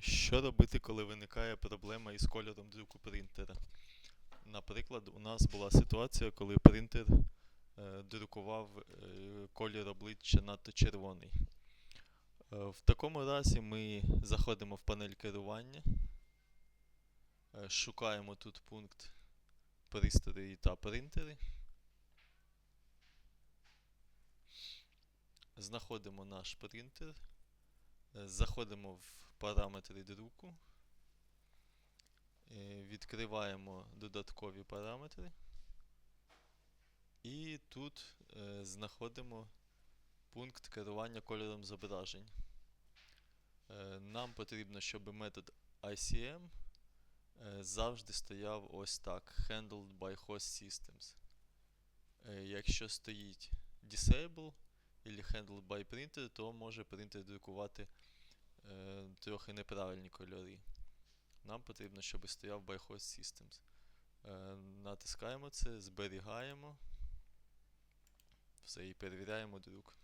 Що робити, коли виникає проблема із кольором друку принтера? Наприклад, у нас була ситуація, коли принтер е, друкував е, колір обличчя надто червоний. Е, в такому разі ми заходимо в панель керування, е, шукаємо тут пункт пристрої та принтери. Знаходимо наш принтер. Е, Заходимо в параметри друку, е, відкриваємо додаткові параметри. І тут е, знаходимо пункт керування кольором зображень. Нам потрібно, щоб метод ICM завжди стояв ось так: Handled by Host Systems. Якщо стоїть Disable или handle by Printer, то може принтер друкувати е, трохи неправильні кольори. Нам потрібно, щоб стояв by host systems. Е, натискаємо це, зберігаємо. Все і перевіряємо друк.